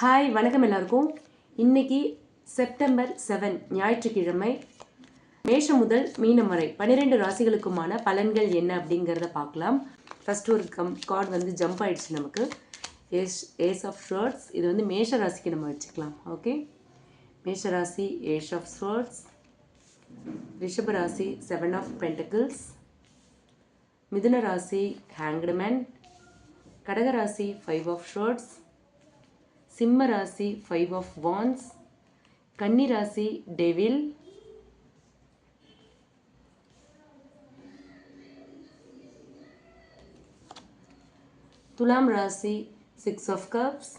Hi வணக்கம் எல்லாருக்கும். இன்னைக்கு செப்டம்பர் செவன் ஞாயிற்றுக்கிழமை மேஷம் முதல் மீனம் வரை பன்னிரெண்டு ராசிகளுக்குமான பலன்கள் என்ன அப்படிங்கிறத பார்க்கலாம். ஃபர்ஸ்ட் ஒரு கம் கார்டு வந்து ஜம்ப் ஆயிடுச்சு நமக்கு. ஏஸ் ஏஸ் ஆஃப் ஷர்ட்ஸ் இது வந்து மேஷ ராசிக்கு நம்ம வச்சுக்கலாம் ஓகே மேஷ ராசி ஏஷ் ஆஃப் ஷர்ட்ஸ் ரிஷப ராசி செவன் ஆஃப் பென்டக்கிள்ஸ் மிதுன ராசி ஹேங்க்டு மேன் கடகராசி ஃபைவ் ஆஃப் ஷர்ட்ஸ் சிம்ம ராசி ஃபைவ் ஆஃப் வான்ஸ் கன்னி ராசி டெவில் துலாம் ராசி சிக்ஸ் ஆஃப் கப்ஸ்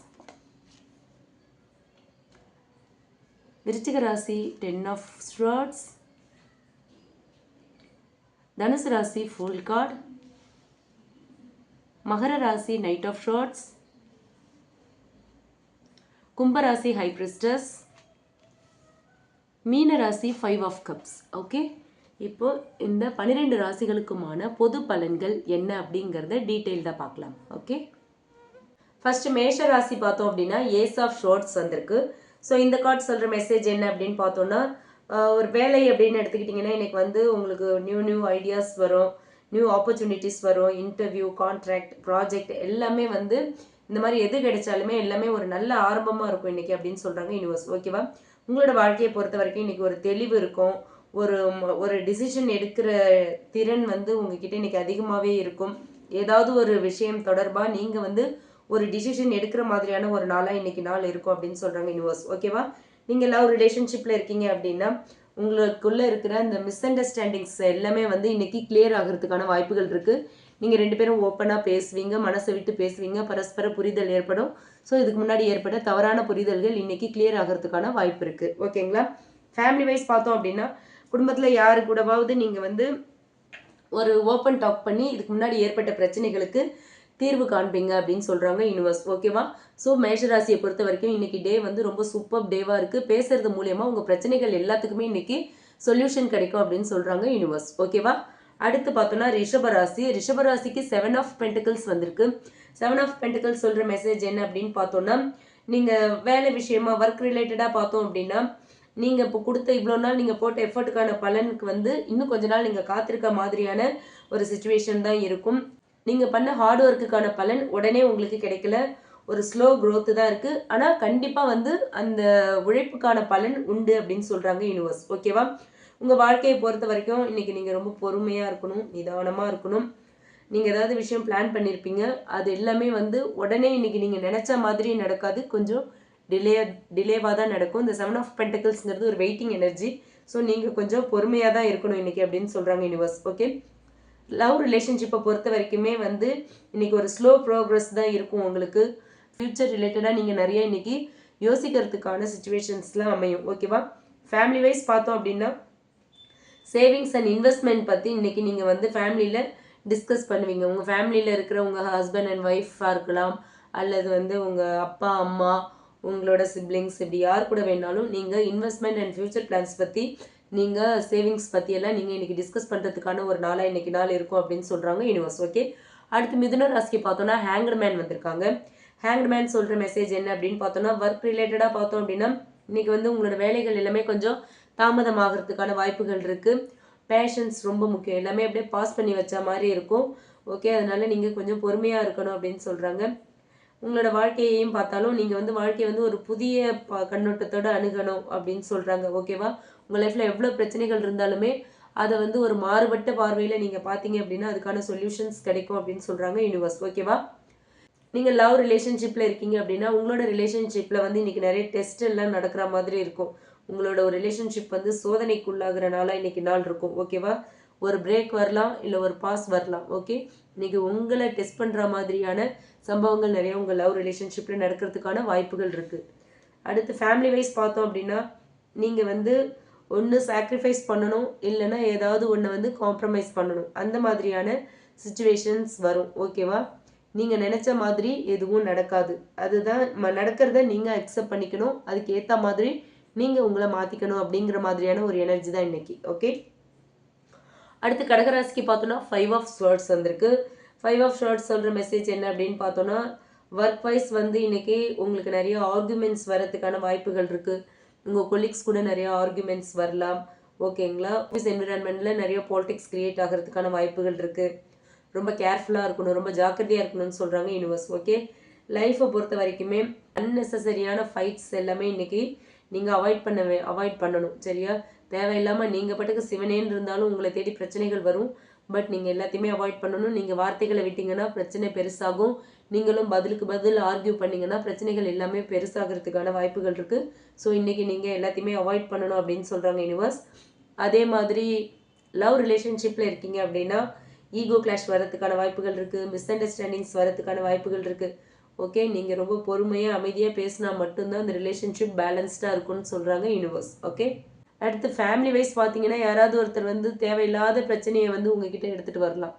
விருச்சிக ராசி டென் ஆஃப் ஸ்ட்ராட்ஸ் தனுசு ராசி ஃபுல் கார்டு மகர ராசி நைட் ஆஃப் ஷார்ட்ஸ் கும்பராசி ஹை பிரிஸ்டஸ் மீன ராசி ஃபைவ் ஆஃப் கப்ஸ் ஓகே இப்போ இந்த பன்னிரெண்டு ராசிகளுக்குமான பொது பலன்கள் என்ன அப்படிங்கிறத டீட்டெயில்டாக பார்க்கலாம் ஓகே ஃபர்ஸ்ட் மேஷ ராசி பார்த்தோம் அப்படின்னா ஏஸ் ஆஃப் ஷோர்ட்ஸ் வந்திருக்கு. ஸோ இந்த கார்டு சொல்கிற மெசேஜ் என்ன அப்படின்னு பார்த்தோன்னா ஒரு வேலை அப்படின்னு எடுத்துக்கிட்டிங்கன்னா இன்றைக்கி வந்து உங்களுக்கு நியூ நியூ ஐடியாஸ் வரும். நியூ ஆப்பர்ச்சுனிட்டிஸ் வரும். இன்டர்வியூ கான்ட்ராக்ட் ப்ராஜெக்ட் எல்லாமே வந்து இந்த மாதிரி எது கிடைச்சாலுமே எல்லாமே ஒரு நல்ல ஆரம்பமாக இருக்கும் இன்றைக்கி அப்படின்னு சொல்கிறாங்க யூனிவர்ஸ் ஓகேவா உங்களோட வாழ்க்கையை பொறுத்த வரைக்கும் இன்றைக்கி ஒரு தெளிவு இருக்கும். ஒரு ஒரு டிசிஷன் எடுக்கிற திறன் வந்து உங்ககிட்ட இன்றைக்கி அதிகமாகவே இருக்கும். ஏதாவது ஒரு விஷயம் தொடர்பாக நீங்கள் வந்து ஒரு டிசிஷன் எடுக்கிற மாதிரியான ஒரு நாளாக இன்றைக்கி நாள் இருக்கும் அப்படின்னு சொல்கிறாங்க யூனிவர்ஸ் ஓகேவா நீங்கள் எல்லாம் ஒரு ரிலேஷன்ஷிப்பில் இருக்கீங்க அப்படின்னா உங்களுக்குள்ளே இருக்கிற அந்த மிஸ் அண்டர்ஸ்டாண்டிங்ஸ் எல்லாமே வந்து இன்னைக்கு கிளியர் ஆகிறதுக்கான வாய்ப்புகள் இருக்குது நீங்கள் ரெண்டு பேரும் ஓப்பனாக பேசுவீங்க மனசை விட்டு பேசுவீங்க பரஸ்பர புரிதல் ஏற்படும். ஸோ இதுக்கு முன்னாடி ஏற்பட்ட தவறான புரிதல்கள் இன்னைக்கு கிளியர் ஆகிறதுக்கான வாய்ப்பு இருக்குது ஓகேங்களா ஃபேமிலி வைஸ் பார்த்தோம் அப்படின்னா குடும்பத்தில் யாரு கூடவாவது நீங்கள் வந்து ஒரு ஓப்பன் டாக் பண்ணி இதுக்கு முன்னாடி ஏற்பட்ட பிரச்சனைகளுக்கு தீர்வு காண்பீங்க அப்படின்னு சொல்கிறாங்க யூனிவர்ஸ் ஓகேவா ஸோ மேஷராசியை பொறுத்த வரைக்கும் இன்னைக்கு டே வந்து ரொம்ப சூப்பர் டேவாக இருக்குது பேசுறது மூலயமா உங்கள் பிரச்சனைகள் எல்லாத்துக்குமே இன்னைக்கு சொல்யூஷன் கிடைக்கும் அப்படின்னு சொல்கிறாங்க யூனிவர்ஸ் ஓகேவா அடுத்து பார்த்தோம்னா ரிஷபராசி. ரிஷபராசிக்கு செவன் ஆஃப் பென்டிகல்ஸ் வந்திருக்கு. செவன் ஆஃப் பென்டிகல்ஸ் சொல்கிற மெசேஜ் என்ன அப்படின்னு பார்த்தோம்னா நீங்கள் வேலை விஷயமா ஒர்க் ரிலேட்டடாக பார்த்தோம் அப்படின்னா நீங்கள் இப்போ கொடுத்த இவ்வளோ நாள் நீங்கள் போட்ட எஃபர்ட்டுக்கான பலனுக்கு வந்து இன்னும் கொஞ்ச நாள் நீங்கள் காத்திருக்க மாதிரியான ஒரு சுச்சுவேஷன் தான் இருக்கும். நீங்கள் பண்ண ஹார்ட் ஒர்க்குக்கான பலன் உடனே உங்களுக்கு கிடைக்கல. ஒரு ஸ்லோ க்ரோத்து தான் இருக்குது ஆனால் கண்டிப்பாக வந்து அந்த உழைப்புக்கான பலன் உண்டு அப்படின்னு சொல்கிறாங்க யூனிவர்ஸ் ஓகேவா உங்கள் வாழ்க்கையை பொறுத்த வரைக்கும் இன்னைக்கு நீங்கள் ரொம்ப பொறுமையாக இருக்கணும் நிதானமாக இருக்கணும். நீங்கள் ஏதாவது விஷயம் பிளான் பண்ணியிருப்பீங்க அது எல்லாமே வந்து உடனே இன்னைக்கு நீங்கள் நினச்ச மாதிரி நடக்காது. கொஞ்சம் டிலே டிலேவாக தான் நடக்கும். இந்த செவன் ஆஃப் பென்டக்கிள்ஸ்ங்கிறது ஒரு வெயிட்டிங் எனர்ஜி ஸோ நீங்கள் கொஞ்சம் பொறுமையாக தான் இருக்கணும் இன்னைக்கு அப்படின்னு சொல்கிறாங்க யூனிவர்ஸ் ஓகே லவ் ரிலேஷன்ஷிப்பை பொறுத்த வரைக்குமே வந்து இன்னைக்கு ஒரு ஸ்லோ ப்ரோக்ரஸ் தான் இருக்கும் உங்களுக்கு. ஃப்யூச்சர் ரிலேட்டடாக நீங்கள் நிறைய இன்றைக்கி யோசிக்கிறதுக்கான சுச்சுவேஷன்ஸ்லாம் அமையும். ஓகேவா ஃபேமிலி வைஸ் பார்த்தோம் அப்படின்னா சேவிங்ஸ் அண்ட் இன்வெஸ்ட்மெண்ட் பற்றி இன்றைக்கி நீங்கள் வந்து ஃபேமிலியில் டிஸ்கஸ் பண்ணுவீங்க. உங்கள் ஃபேமிலியில் இருக்கிற உங்கள் ஹஸ்பண்ட் அண்ட் ஒய்ஃபாக இருக்கலாம் அல்லது வந்து உங்கள் அப்பா அம்மா உங்களோட சிப்ளிங்ஸ் இப்படி யார் கூட வேணாலும் நீங்கள் இன்வெஸ்ட்மெண்ட் அண்ட் ஃப்யூச்சர் பிளான்ஸ் பற்றி நீங்கள் சேவிங்ஸ் பற்றியெல்லாம் நீங்கள் இன்றைக்கி டிஸ்கஸ் பண்ணுறதுக்கான ஒரு நாளாக இன்றைக்கி நாள் இருக்கும் அப்படின்னு சொல்கிறாங்க யூனிவர்ஸ் ஓகே அடுத்து மிதுன ராசிக்கு பார்த்தோன்னா ஹேங்கர் மேன் வந்திருக்காங்க. ஹேங்கர் மேன் சொல்கிற மெசேஜ் என்ன அப்படின்னு பார்த்தோன்னா ஒர்க் ரிலேட்டடாக பார்த்தோம் அப்படின்னா இன்னைக்கு வந்து உங்களோட வேலைகள் எல்லாமே கொஞ்சம் தாமதமாகிறதுக்கான வாய்ப்புகள் இருக்கு. பேஷன்ஸ் ரொம்ப முக்கியம். எல்லாமே அப்படியே பாஸ் பண்ணி வச்ச மாதிரி இருக்கும். ஓகே அதனால நீங்கள் கொஞ்சம் பொறுமையாக இருக்கணும் அப்படின்னு சொல்கிறாங்க உங்களோட வாழ்க்கையையும் பார்த்தாலும் நீங்கள் வந்து வாழ்க்கையை வந்து ஒரு புதிய ப- அணுகணும் அப்படின்னு சொல்கிறாங்க ஓகேவா உங்கள் லைஃப்பில் எவ்வளோ பிரச்சனைகள் இருந்தாலுமே அதை வந்து ஒரு மாறுபட்ட பார்வையில் நீங்கள் பார்த்தீங்க அப்படின்னா அதுக்கான சொல்யூஷன்ஸ் கிடைக்கும் அப்படின்னு சொல்கிறாங்க யூனிவர்ஸ் ஓகேவா நீங்கள் லவ் ரிலேஷன்ஷிப்பில் இருக்கீங்க அப்படின்னா உங்களோட ரிலேஷன்ஷிப்பில் வந்து இன்னைக்கு நிறைய டெஸ்ட் எல்லாம் நடக்கிற மாதிரி இருக்கும். உங்களோட ஒரு ரிலேஷன்ஷிப் வந்து சோதனைக்குள்ளாகிற நாளாக இன்றைக்கி நாள் இருக்கும். ஓகேவா ஒரு பிரேக் வரலாம் இல்லை ஒரு பாஸ் வரலாம். ஓகே இன்றைக்கி உங்களை டெஸ்ட் பண்ணுற மாதிரியான சம்பவங்கள் நிறைய உங்கள் லவ் ரிலேஷன்ஷிப்பில் நடக்கிறதுக்கான வாய்ப்புகள் இருக்குது அடுத்து ஃபேமிலி வைஸ் பார்த்தோம் அப்படின்னா நீங்கள் வந்து ஒன்று சாக்ரிஃபைஸ் பண்ணணும் இல்லைன்னா ஏதாவது ஒன்று வந்து காம்ப்ரமைஸ் பண்ணணும். அந்த மாதிரியான சுச்சுவேஷன்ஸ் வரும். ஓகேவா நீங்கள் நினச்ச மாதிரி எதுவும் நடக்காது. அதுதான் நடக்கிறத நீங்கள் அக்செப்ட் பண்ணிக்கணும். அதுக்கு ஏற்ற மாதிரி நீங்கள் உங்களை மாற்றிக்கணும் அப்படிங்கிற மாதிரியான ஒரு எனர்ஜி தான் இன்னைக்கு. ஓகே அடுத்து கடகராசிக்கு பார்த்தோன்னா ஃபைவ் ஆஃப் ஸ்வர்ட்ஸ் வந்திருக்கு. ஃபைவ் ஆஃப் ஷார்ட்ஸ் சொல்கிற மெசேஜ் என்ன அப்படின்னு பார்த்தோன்னா ஒர்க் வைஸ் வந்து இன்றைக்கி உங்களுக்கு நிறைய ஆர்குமெண்ட்ஸ் வரதுக்கான வாய்ப்புகள் இருக்குது உங்கள் கொலீக்ஸ் கூட நிறைய ஆர்குமெண்ட்ஸ் வரலாம். ஓகேங்களா ஆஃபீஸ் என்விரான்மெண்ட்டில் நிறைய பாலிடிக்ஸ் க்ரியேட் ஆகிறதுக்கான வாய்ப்புகள் இருக்குது ரொம்ப கேர்ஃபுல்லாக இருக்கணும் ரொம்ப ஜாக்கிரதையாக இருக்கணும்னு சொல்கிறாங்க யூனிவர்ஸ் ஓகே லைஃப்பை பொறுத்த வரைக்குமே அன்னெசரியான ஃபைட்ஸ் எல்லாமே இன்றைக்கி நீங்கள் அவாய்ட் பண்ண அவாய்ட் பண்ணணும் சரியா? தேவையில்லாமல் நீங்கள் பாட்டுக்கு சிவனேன்னு இருந்தாலும் உங்களை தேடி பிரச்சனைகள் வரும். பட் நீங்கள் எல்லாத்தையுமே அவாய்ட் பண்ணணும். நீங்கள் வார்த்தைகளை விட்டிங்கன்னா பிரச்சனை பெருசாகும். நீங்களும் பதிலுக்கு பதில் ஆர்கியூ பண்ணிங்கன்னா பிரச்சனைகள் எல்லாமே பெருசாகிறதுக்கான வாய்ப்புகள் இருக்குது ஸோ இன்றைக்கி நீங்கள் எல்லாத்தையுமே அவாய்ட் பண்ணணும் அப்படின்னு சொல்கிறாங்க யூனிவர்ஸ் அதே மாதிரி லவ் ரிலேஷன்ஷிப்பில் இருக்கீங்க அப்படின்னா ஈகோ கிளாஷ் வரதுக்கான வாய்ப்புகள் இருக்குது மிஸ் அண்டர்ஸ்டாண்டிங்ஸ் வரதுக்கான வாய்ப்புகள் இருக்குது ஓகே நீங்கள் ரொம்ப பொறுமையாக அமைதியாக பேசினா மட்டும்தான் அந்த ரிலேஷன்ஷிப் பேலன்ஸ்டாக இருக்கும்னு சொல்கிறாங்க யூனிவர்ஸ் ஓகே அடுத்து ஃபேமிலி வைஸ் பார்த்தீங்கன்னா யாராவது ஒருத்தர் வந்து தேவையில்லாத பிரச்சனையை வந்து உங்ககிட்ட எடுத்துகிட்டு வரலாம்.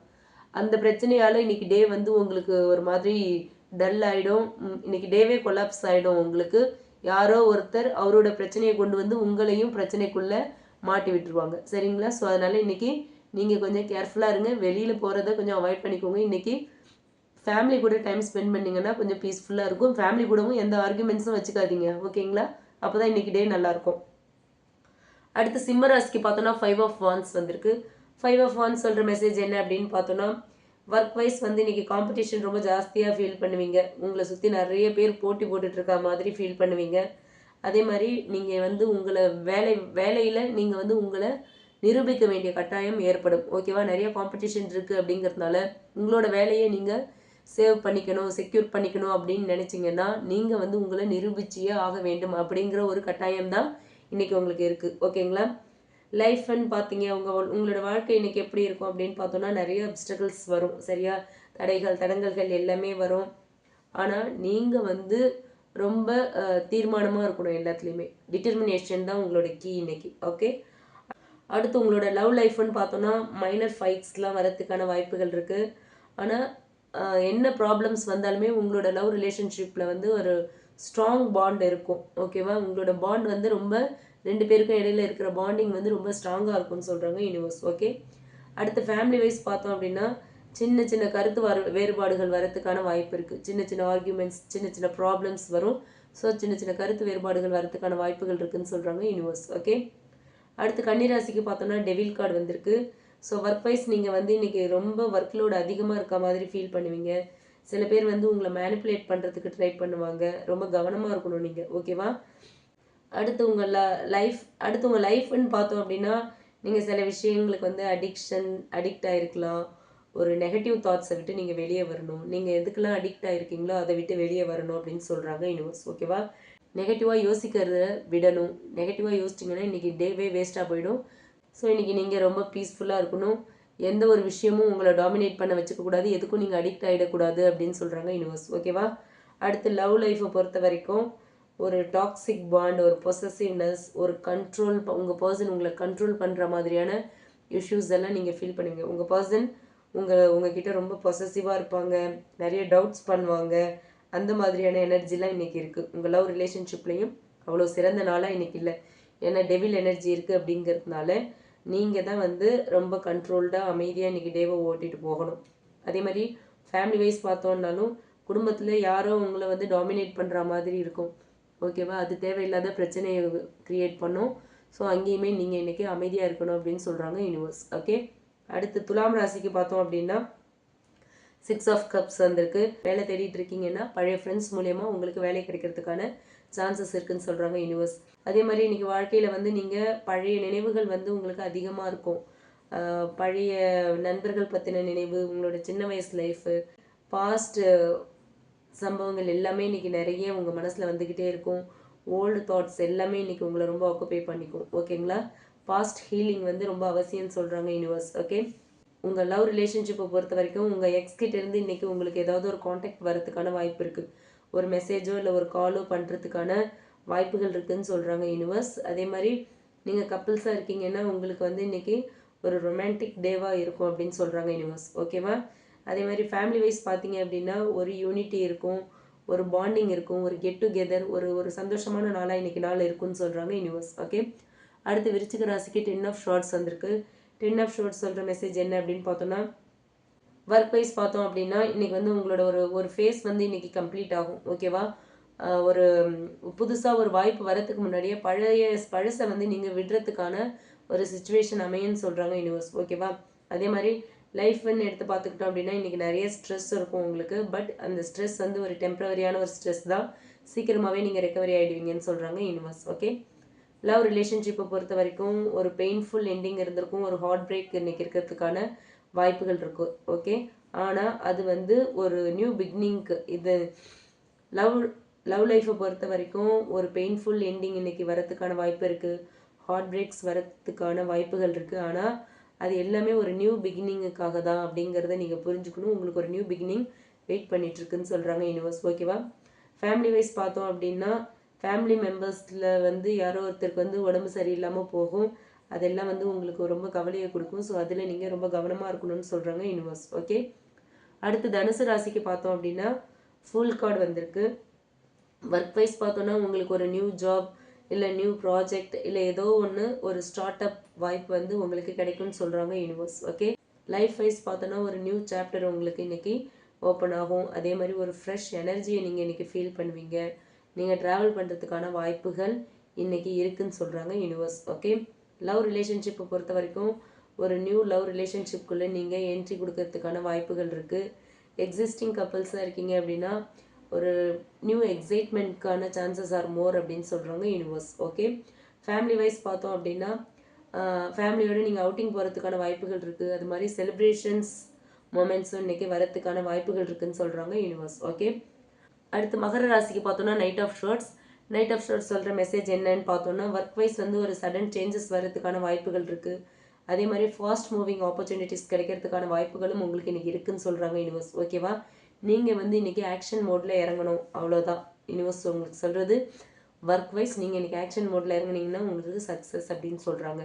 அந்த பிரச்சனையால் இன்னைக்கு டே வந்து உங்களுக்கு ஒரு மாதிரி டல் ஆகிடும் இன்னைக்கு டேவே கொலாப்ஸ் ஆகிடும் உங்களுக்கு. யாரோ ஒருத்தர் அவரோட பிரச்சனையை கொண்டு வந்து உங்களையும் பிரச்சனைக்குள்ளே மாட்டி விட்டுருவாங்க. சரிங்களா? ஸோ அதனால் இன்னைக்கு நீங்கள் கொஞ்சம் கேர்ஃபுல்லாக இருங்க. வெளியில் போகிறத கொஞ்சம் அவாய்ட் பண்ணிக்கோங்க. இன்றைக்கி ஃபேமிலி கூட டைம் ஸ்பெண்ட் பண்ணிங்கன்னா கொஞ்சம் பீஸ்ஃபுல்லாக இருக்கும். ஃபேமிலி கூடவும் எந்த ஆர்குமெண்ட்ஸும் வச்சுக்காதீங்க. ஓகேங்களா அப்போ தான் இன்றைக்கி டே நல்லாயிருக்கும் அடுத்து சிம்மராசிக்கு பார்த்தோன்னா ஃபைவ் ஆஃப் வான்ஸ் வந்திருக்கு. ஃபைவ் ஆஃப் வான்ஸ் சொல்கிற மெசேஜ் என்ன அப்படின்னு பார்த்தோன்னா ஒர்க் வைஸ் வந்து இன்றைக்கி காம்படிஷன் ரொம்ப ஜாஸ்தியாக ஃபீல் பண்ணுவீங்க. உங்களை சுற்றி நிறைய பேர் போட்டி போட்டுட்ருக்க மாதிரி ஃபீல் பண்ணுவீங்க. அதே மாதிரி நீங்கள் வந்து உங்களை வேலை வேலையில் நீங்கள் வந்து உங்களை நிரூபிக்க வேண்டிய கட்டாயம் ஏற்படும். ஓகேவா நிறைய காம்படிஷன் இருக்குது அப்படிங்கிறதுனால உங்களோட வேலையை நீங்கள் சேவ் பண்ணிக்கணும் செக்யூர் பண்ணிக்கணும் அப்படின்னு நினச்சிங்கன்னா நீங்கள் வந்து உங்களை நிரூபிச்சியே ஆக வேண்டும் அப்படிங்கிற ஒரு கட்டாயம் தான் இன்றைக்கி உங்களுக்கு இருக்குது ஓகேங்களா லைஃப்னு பார்த்தீங்க உங்கள் உங்களோட வாழ்க்கை இன்றைக்கி எப்படி இருக்கும் அப்படின்னு பார்த்தோன்னா நிறைய அப்டக்கல்ஸ் வரும். சரியா? தடைகள் தடங்கல்கள் எல்லாமே வரும். ஆனால் நீங்கள் வந்து ரொம்ப தீர்மானமாக இருக்கணும் எல்லாத்துலேயுமே. டிட்டர்மினேஷன் தான் உங்களோட கீ இன்னைக்கு. ஓகே அடுத்து உங்களோட லவ் லைஃப்னு பார்த்தோன்னா மைனர் ஃபைட்ஸ்லாம் வரத்துக்கான வாய்ப்புகள் இருக்குது ஆனால் என்ன ப்ராப்ளம்ஸ் வந்தாலுமே உங்களோட லவ் ரிலேஷன்ஷிப்பில் வந்து ஒரு ஸ்ட்ராங் பாண்ட் இருக்கும். ஓகேவா உங்களோட பாண்ட் வந்து ரொம்ப ரெண்டு பேருக்கும் இடையில இருக்கிற பாண்டிங் வந்து ரொம்ப ஸ்ட்ராங்காக இருக்கும்னு சொல்கிறாங்க யூனிவர்ஸ் ஓகே அடுத்து ஃபேமிலி வைஸ் பார்த்தோம் அப்படின்னா சின்ன சின்ன கருத்து வர வேறுபாடுகள் வரத்துக்கான வாய்ப்பு இருக்குது சின்ன சின்ன ஆர்கியூமெண்ட்ஸ் சின்ன சின்ன ப்ராப்ளம்ஸ் வரும். ஸோ சின்ன சின்ன கருத்து வேறுபாடுகள் வரத்துக்கான வாய்ப்புகள் இருக்குதுன்னு சொல்கிறாங்க யூனிவர்ஸ் ஓகே அடுத்து கன்னிராசிக்கு பார்த்தோம்னா டெவில் கார்டு வந்திருக்கு. ஸோ ஒர்க் வைஸ் நீங்கள் வந்து இன்றைக்கி ரொம்ப ஒர்க் லோடு அதிகமாக இருக்க மாதிரி ஃபீல் பண்ணுவீங்க. சில பேர் வந்து உங்களை மேனிப்புலேட் பண்ணுறதுக்கு ட்ரை பண்ணுவாங்க. ரொம்ப கவனமாக இருக்கணும் நீங்கள் ஓகேவா அடுத்து உங்கள் ல லைஃப் அடுத்து உங்கள் லைஃப்னு பார்த்தோம் அப்படின்னா நீங்கள் சில விஷயங்களுக்கு வந்து அடிக்ஷன் அடிக்ட் ஆகிருக்கலாம் ஒரு நெகட்டிவ் தாட்ஸை விட்டு நீங்கள் வெளியே வரணும். நீங்கள் எதுக்கெல்லாம் அடிக்ட் ஆகிருக்கீங்களோ அதை விட்டு வெளியே வரணும் அப்படின்னு சொல்கிறாங்க யூனிவர்ஸ் ஓகேவா நெகட்டிவாக யோசிக்கிறத விடணும். நெகட்டிவாக யோசிச்சிங்கன்னா இன்றைக்கி டேவே வேஸ்ட்டாக போயிடும். ஸோ இன்றைக்கி நீங்கள் ரொம்ப பீஸ்ஃபுல்லாக இருக்கணும். எந்த ஒரு விஷயமும் உங்களை டாமினேட் பண்ண வச்சுக்கக்கூடாது எதுக்கும் நீங்கள் அடிக்ட் ஆகிடக்கூடாது அப்படின்னு சொல்கிறாங்க யூனிவர்ஸ் ஓகேவா அடுத்து லவ் லைஃப்பை பொறுத்த வரைக்கும் ஒரு டாக்ஸிக் பாண்ட் ஒரு பொசசிவ்னஸ் ஒரு கண்ட்ரோல் உங்கள் பர்சன் உங்களை கண்ட்ரோல் பண்ணுற மாதிரியான இஷ்யூஸ் எல்லாம் நீங்கள் ஃபீல் பண்ணுவீங்க உங்கள் பர்சன் உங்கள் உங்ககிட்ட ரொம்ப பொசசிவாக இருப்பாங்க. நிறைய டவுட்ஸ் பண்ணுவாங்க. அந்த மாதிரியான எனர்ஜிலாம் இன்றைக்கி இருக்குது உங்கள் லவ் ரிலேஷன்ஷிப்லேயும் அவ்வளோ சிறந்த நாளாக இன்றைக்கி இல்லை. ஏன்னா டெவில் எனர்ஜி இருக்குது அப்படிங்கிறதுனால நீங்கள் தான் வந்து ரொம்ப கண்ட்ரோல்டாக அமைதியாக இன்றைக்கி டேவை ஓட்டிகிட்டு போகணும். அதே மாதிரி ஃபேமிலி வைஸ் பார்த்தோன்னாலும் குடும்பத்தில் யாரோ உங்களை வந்து டாமினேட் பண்ணுற மாதிரி இருக்கும். ஓகேவா அது தேவையில்லாத பிரச்சனையை க்ரியேட் பண்ணும். ஸோ அங்கேயுமே நீங்கள் இன்றைக்கி அமைதியாக இருக்கணும் அப்படின்னு சொல்கிறாங்க யூனிவர்ஸ் ஓகே அடுத்து துலாம் ராசிக்கு பார்த்தோம் அப்படின்னா சிக்ஸ் ஆஃப் கப்ஸ் வந்திருக்கு. வேலை தேடிட்டு இருக்கீங்கன்னா பழைய ஃப்ரெண்ட்ஸ் மூலயமா உங்களுக்கு வேலை கிடைக்கிறதுக்கான சான்சஸ் இருக்குன்னு சொல்கிறாங்க யூனிவர்ஸ் அதே மாதிரி இன்றைக்கி வாழ்க்கையில் வந்து நீங்கள் பழைய நினைவுகள் வந்து உங்களுக்கு அதிகமாக இருக்கும். பழைய நண்பர்கள் பற்றின நினைவு உங்களோட சின்ன வயசு லைஃபு பாஸ்ட்டு சம்பவங்கள் எல்லாமே இன்றைக்கி நிறைய உங்கள் மனசில் வந்துக்கிட்டே இருக்கும். ஓல்டு தாட்ஸ் எல்லாமே இன்றைக்கி உங்களை ரொம்ப ஆக்குப்பை பண்ணிக்கும். ஓகேங்களா பாஸ்ட் ஹீலிங் வந்து ரொம்ப அவசியம்னு சொல்கிறாங்க யூனிவர்ஸ் ஓகே உங்கள் லவ் ரிலேஷன்ஷிப்பை பொறுத்த வரைக்கும் உங்கள் எக்ஸ் இருந்து இன்றைக்கி உங்களுக்கு ஏதாவது ஒரு காண்டாக்ட் வரதுக்கான வாய்ப்பு இருக்குது ஒரு மெசேஜோ இல்லை ஒரு காலோ பண்ணுறதுக்கான வாய்ப்புகள் இருக்குதுன்னு சொல்கிறாங்க யூனிவர்ஸ் அதே மாதிரி நீங்கள் கப்புள்ஸாக இருக்கீங்கன்னா உங்களுக்கு வந்து இன்றைக்கி ஒரு ரொமான்டிக் டேவாக இருக்கும் அப்படின்னு சொல்கிறாங்க யூனிவர்ஸ் ஓகேவா அதே மாதிரி ஃபேமிலி வைஸ் பார்த்தீங்க அப்படின்னா ஒரு யூனிட்டி இருக்கும் ஒரு பாண்டிங் இருக்கும் ஒரு கெட் டுகெதர் ஒரு ஒரு சந்தோஷமான நாளாக இன்றைக்கி நாள் இருக்கும்னு சொல்கிறாங்க யூனிவர்ஸ் ஓகே அடுத்து விருச்சிக ராசிக்கு டென் ஆஃப் ஷார்ட்ஸ் வந்திருக்கு. டென் ஆஃப் ஷோர்ட் சொல்கிற மெசேஜ் என்ன அப்படின்னு பார்த்தோன்னா ஒர்க் வைஸ் பார்த்தோம் அப்படின்னா இன்னைக்கு வந்து உங்களோட ஒரு ஒரு ஃபேஸ் வந்து இன்னைக்கு கம்ப்ளீட் ஆகும் ஓகேவா ஒரு புதுசாக ஒரு வாய்ப்பு வரதுக்கு முன்னாடியே பழைய பழசை வந்து நீங்கள் விடுறதுக்கான ஒரு சுச்சுவேஷன் அமையன்னு சொல்கிறாங்க யூனிவர்ஸ் ஓகேவா அதே மாதிரி லைஃப்னு எடுத்து பார்த்துக்கிட்டோம் அப்படின்னா இன்றைக்கி நிறைய ஸ்ட்ரெஸ் இருக்கும் உங்களுக்கு பட் அந்த ஸ்ட்ரெஸ் வந்து ஒரு டெம்பரவரியான ஒரு ஸ்ட்ரெஸ் தான். சீக்கிரமாகவே நீங்கள் ரெக்கவரி ஆகிடுவீங்கன்னு சொல்கிறாங்க யூனிவர்ஸ் ஓகே லவ் ரிலேஷன்ஷிப்பை பொறுத்த வரைக்கும் ஒரு பெயின்ஃபுல் எண்டிங் இருந்திருக்கும் ஒரு ஹார்ட் பிரேக் இன்னைக்கு இருக்கிறதுக்கான வாய்ப்புகள் இருக்கும் ஓகே ஆனால் அது வந்து ஒரு நியூ பிகினிங்க்கு இது லவ் லவ் லைஃப்பை பொறுத்த வரைக்கும் ஒரு பெயின்ஃபுல் எண்டிங் இன்னைக்கு வரத்துக்கான வாய்ப்பு இருக்குது ஹார்ட் பிரேக்ஸ் வரத்துக்கான வாய்ப்புகள் இருக்குது ஆனால் அது எல்லாமே ஒரு நியூ பிகினிங்குக்காக தான் அப்படிங்கிறத நீங்கள் புரிஞ்சுக்கணும். உங்களுக்கு ஒரு நியூ பிகினிங் வெயிட் பண்ணிகிட்ருக்குன்னு சொல்கிறாங்க யூனிவர்ஸ் ஓகேவா ஃபேமிலி வைஸ் பார்த்தோம் அப்படின்னா ஃபேமிலி மெம்பர்ஸில் வந்து யாரோ ஒருத்தருக்கு வந்து உடம்பு சரியில்லாமல் போகும். அதெல்லாம் வந்து உங்களுக்கு ரொம்ப கவலையை கொடுக்கும். ஸோ அதில் நீங்கள் ரொம்ப கவனமாக இருக்கணும்னு சொல்கிறாங்க யூனிவர்ஸ் ஓகே அடுத்து தனுசு ராசிக்கு பார்த்தோம் அப்படின்னா ஃபுல் கார்டு வந்திருக்கு. ஒர்க் வைஸ் பார்த்தோன்னா உங்களுக்கு ஒரு நியூ ஜாப் இல்லை நியூ ப்ராஜெக்ட் இல்லை ஏதோ ஒன்று ஒரு ஸ்டார்ட் அப் வாய்ப்பு வந்து உங்களுக்கு கிடைக்கும்னு சொல்கிறாங்க யூனிவர்ஸ் ஓகே லைஃப் வைஸ் பார்த்தோன்னா ஒரு நியூ சாப்டர் உங்களுக்கு இன்றைக்கி ஓப்பன் ஆகும். அதே மாதிரி ஒரு ஃப்ரெஷ் எனர்ஜியை நீங்கள் இன்றைக்கி ஃபீல் பண்ணுவீங்க. நீங்கள் ட்ராவல் பண்ணுறதுக்கான வாய்ப்புகள் இன்றைக்கி இருக்குன்னு சொல்கிறாங்க யூனிவர்ஸ் ஓகே லவ் ரிலேஷன்ஷிப்பை பொறுத்த வரைக்கும் ஒரு நியூ லவ் ரிலேஷன்ஷிப்குள்ளே நீங்கள் என்ட்ரி கொடுக்கறதுக்கான வாய்ப்புகள் இருக்குது எக்ஸிஸ்டிங் கப்பல்ஸாக இருக்கீங்க அப்படின்னா ஒரு நியூ எக்ஸைட்மெண்ட்க்கான சான்சஸ் ஆர் மோர் அப்படின்னு சொல்கிறாங்க யூனிவர்ஸ் ஓகே ஃபேமிலி வைஸ் பார்த்தோம் அப்படின்னா ஃபேமிலியோட நீங்கள் அவுட்டிங் போகிறதுக்கான வாய்ப்புகள் இருக்குது அது மாதிரி செலிப்ரேஷன்ஸ் மொமெண்ட்ஸும் இன்றைக்கி வரத்துக்கான வாய்ப்புகள் இருக்குதுன்னு சொல்கிறாங்க யூனிவர்ஸ் ஓகே அடுத்து மகர ராசிக்கு பார்த்தோன்னா knight of swords knight of swords சொல்கிற மெசேஜ் என்னன்னு பார்த்தோன்னா ஒர்க் வைஸ் வந்து ஒரு சடன் சேஞ்சஸ் வரதுக்கான வாய்ப்புகள் இருக்குது அதே மாதிரி ஃபாஸ்ட் மூவிங் ஆப்பர்ச்சுனிட்டிஸ் கிடைக்கிறதுக்கான வாய்ப்புகளும் உங்களுக்கு இன்றைக்கி இருக்குன்னு சொல்கிறாங்க யூனிவர்ஸ் ஓகேவா நீங்கள் வந்து இன்றைக்கி ஆக்ஷன் மோடில் இறங்கணும். அவ்வளோதான் யூனிவர்ஸ் உங்களுக்கு சொல்கிறது ஒர்க் வைஸ் நீங்கள் இன்றைக்கி ஆக்ஷன் மோடில் இறங்குனீங்கன்னா உங்களுக்கு சக்ஸஸ் அப்படின்னு சொல்கிறாங்க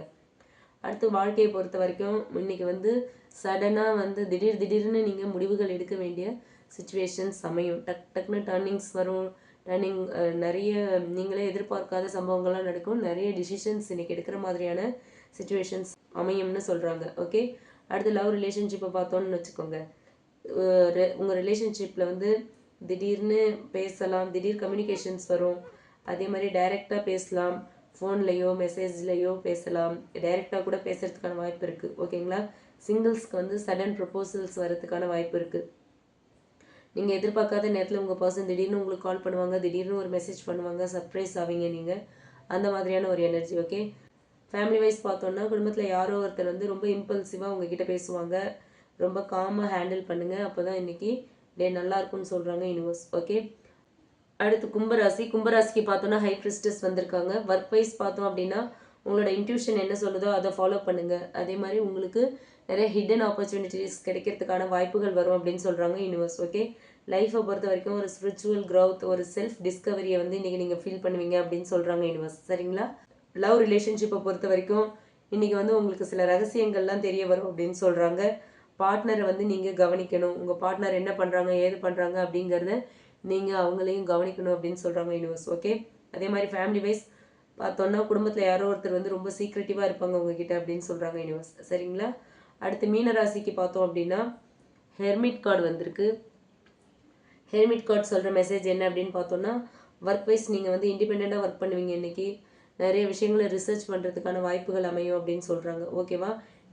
அடுத்து வாழ்க்கையை பொறுத்த வரைக்கும் இன்றைக்கி வந்து சடனாக வந்து திடீர் திடீர்னு நீங்கள் முடிவுகள் எடுக்க வேண்டிய சுச்சுவேஷன்ஸ் அமையும் டக் டக்குன்னு டர்னிங்ஸ் வரும். டர்னிங் நிறைய நீங்களே எதிர்பார்க்காத சம்பவங்கள்லாம் நடக்கும். நிறைய டிசிஷன்ஸ் இன்னைக்கு எடுக்கிற மாதிரியான சுச்சுவேஷன்ஸ் அமையும்னு சொல்கிறாங்க ஓகே அடுத்து லவ் ரிலேஷன்ஷிப்பை பார்த்தோன்னு வச்சுக்கோங்க. உங்கள் ரிலேஷன்ஷிப்பில் வந்து திடீர்னு பேசலாம். திடீர் கம்யூனிகேஷன்ஸ் வரும். அதே மாதிரி டைரெக்டாக பேசலாம். ஃபோன்லேயோ மெசேஜ்லேயோ பேசலாம். டைரெக்டாக கூட பேசுகிறதுக்கான வாய்ப்பு இருக்குது ஓகேங்களா சிங்கிள்ஸ்க்கு வந்து சடன் ப்ரொபோசல்ஸ் வரதுக்கான வாய்ப்பு இருக்குது நீங்கள் எதிர்பார்க்காத நேரத்தில் உங்கள் பர்சன் திடீர்னு உங்களுக்கு கால் பண்ணுவாங்க திடீர்னு ஒரு மெசேஜ் பண்ணுவாங்க சர்ப்ரைஸ் ஆவீங்க நீங்கள் அந்த மாதிரியான ஒரு எனர்ஜி ஓகே ஃபேமிலி வைஸ் பார்த்தோன்னா குடும்பத்தில் யாரோ ஒருத்தர் வந்து ரொம்ப இம்பல்சிவாக உங்ககிட்ட பேசுவாங்க. ரொம்ப காமாக ஹேண்டில் பண்ணுங்கள் அப்போ தான் இன்றைக்கி டே நல்லா இருக்கும்னு சொல்கிறாங்க யூனிவர்ஸ் ஓகே அடுத்து கும்பராசி. கும்பராசிக்கு பார்த்தோன்னா ஹை பிரிஸ்டஸ் வந்திருக்காங்க. ஒர்க் வைஸ் பார்த்தோம் அப்படின்னா உங்களோட இன்ட்யூஷன் என்ன சொல்லுதோ அதை ஃபாலோ பண்ணுங்கள் அதே மாதிரி உங்களுக்கு நிறைய ஹிடன் ஆப்பர்ச்சுனிட்டிஸ் கிடைக்கிறதுக்கான வாய்ப்புகள் வரும் அப்படின்னு சொல்கிறாங்க யூனிவர்ஸ் ஓகே லைஃப்பை பொறுத்த வரைக்கும் ஒரு ஸ்பிரிச்சுவல் க்ரௌத் ஒரு செல்ஃப் டிஸ்கவரியை வந்து இன்றைக்கி நீங்கள் ஃபீல் பண்ணுவீங்க அப்படின்னு சொல்கிறாங்க யூனிவர்ஸ் சரிங்களா? லவ் ரிலேஷன்ஷிப்பை பொறுத்த வரைக்கும் இன்றைக்கி வந்து உங்களுக்கு சில ரகசியங்கள்லாம் தெரிய வரும் அப்படின்னு சொல்கிறாங்க பார்ட்னரை வந்து நீங்கள் கவனிக்கணும். உங்கள் பார்ட்னர் என்ன பண்ணுறாங்க ஏது பண்ணுறாங்க அப்படிங்கிறத நீங்கள் அவங்களையும் கவனிக்கணும் அப்படின்னு சொல்கிறாங்க யூனிவர்ஸ் ஓகே அதே மாதிரி ஃபேமிலி வைஸ் பார்த்தோன்னா குடும்பத்தில் யாரோ ஒருத்தர் வந்து ரொம்ப சீக்ரெட்டிவாக இருப்பாங்க உங்ககிட்ட அப்படின்னு சொல்கிறாங்க யூனிவர்ஸ் சரிங்களா? அடுத்து மீனராசிக்கு பார்த்தோம் அப்படின்னா ஹெர்மிட் கார்டு வந்திருக்கு. ஹெர்மிட் கார்டு சொல்கிற மெசேஜ் என்ன அப்படின்னு பார்த்தோன்னா ஒர்க் வைஸ் நீங்கள் வந்து இண்டிபெண்ட்டாக ஒர்க் பண்ணுவீங்க இன்னைக்கு. நிறைய விஷயங்களை ரிசர்ச் பண்ணுறதுக்கான வாய்ப்புகள் அமையும் அப்படின்னு சொல்கிறாங்க ஓகேவா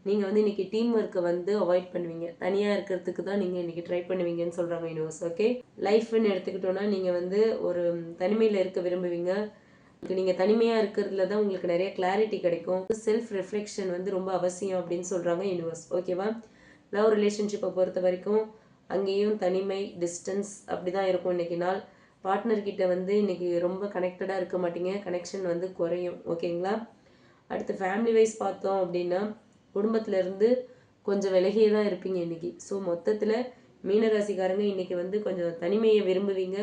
நீங்கள் வந்து இன்றைக்கி டீம் ஒர்க்கை வந்து அவாய்ட் பண்ணுவீங்க. தனியாக இருக்கிறதுக்கு தான் நீங்கள் இன்றைக்கி ட்ரை பண்ணுவீங்கன்னு சொல்கிறாங்க யூனிவர்ஸ் ஓகே லைஃப்னு எடுத்துக்கிட்டோன்னா நீங்கள் வந்து ஒரு தனிமையில் இருக்க விரும்புவீங்க. நீங்கள் தனிமையாக இருக்கிறதுல தான் உங்களுக்கு நிறைய கிளாரிட்டி கிடைக்கும். செல்ஃப் ரிஃப்ளெக்ஷன் வந்து ரொம்ப அவசியம் அப்படின்னு சொல்கிறாங்க யூனிவர்ஸ் ஓகேவா லவ் ரிலேஷன்ஷிப்பை பொறுத்த வரைக்கும் அங்கேயும் தனிமை டிஸ்டன்ஸ் அப்படி தான் இருக்கும் இன்னைக்கு நாள். பார்ட்னர்கிட்ட வந்து இன்றைக்கி ரொம்ப கனெக்டடாக இருக்க மாட்டீங்க. கனெக்ஷன் வந்து குறையும். ஓகேங்களா அடுத்து ஃபேமிலி வைஸ் பார்த்தோம் அப்படின்னா குடும்பத்துல இருந்து கொஞ்சம் விலகியே தான் இருப்பீங்க இன்னைக்கு. ஸோ மொத்தத்தில் மீனராசிக்காரங்க இன்றைக்கி வந்து கொஞ்சம் தனிமையை விரும்புவீங்க.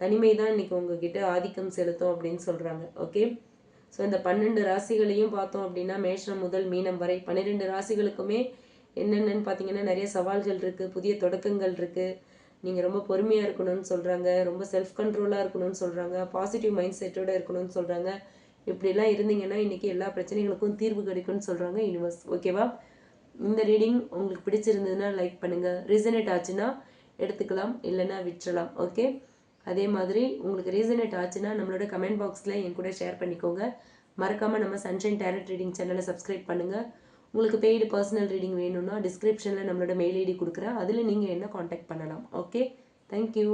தனிமை தான் இன்றைக்கி உங்ககிட்ட ஆதிக்கம் செலுத்தும் அப்படின்னு சொல்கிறாங்க ஓகே ஸோ இந்த பன்னெண்டு ராசிகளையும் பார்த்தோம் அப்படின்னா மேஷம் முதல் மீனம் வரை பன்னிரெண்டு ராசிகளுக்குமே என்னென்னு பார்த்தீங்கன்னா நிறைய சவால்கள் இருக்குது புதிய தொடக்கங்கள் இருக்குது நீங்கள் ரொம்ப பொறுமையாக இருக்கணும்னு சொல்கிறாங்க ரொம்ப செல்ஃப் கண்ட்ரோலாக இருக்கணும்னு சொல்கிறாங்க பாசிட்டிவ் மைண்ட் செட்டோட இருக்கணும்னு சொல்கிறாங்க இப்படிலாம் இருந்தீங்கன்னா இன்றைக்கி எல்லா பிரச்சனைகளுக்கும் தீர்வு கிடைக்கும்னு சொல்கிறாங்க யூனிவர்ஸ் ஓகேவா இந்த ரீடிங் உங்களுக்கு பிடிச்சிருந்ததுன்னா லைக் பண்ணுங்கள் ரீசனேட் ஆச்சுன்னா எடுத்துக்கலாம் இல்லைன்னா விட்டுறலாம் ஓகே அதே மாதிரி உங்களுக்கு ரீசனேட் ஆச்சுன்னா நம்மளோட கமெண்ட் பாக்ஸில் என் கூட ஷேர் பண்ணிக்கோங்க. மறக்காமல் நம்ம சன்ஷைன் டேரட் ரீடிங் சேனலை சப்ஸ்கிரைப் பண்ணுங்கள் உங்களுக்கு பெய்டு பர்சனல் ரீடிங் வேணும்னா டிஸ்கிரிப்ஷனில் நம்மளோட மெயில் ஐடி கொடுக்குறேன். அதில் நீங்கள் என்ன காண்டாக்ட் பண்ணலாம். Okay thank you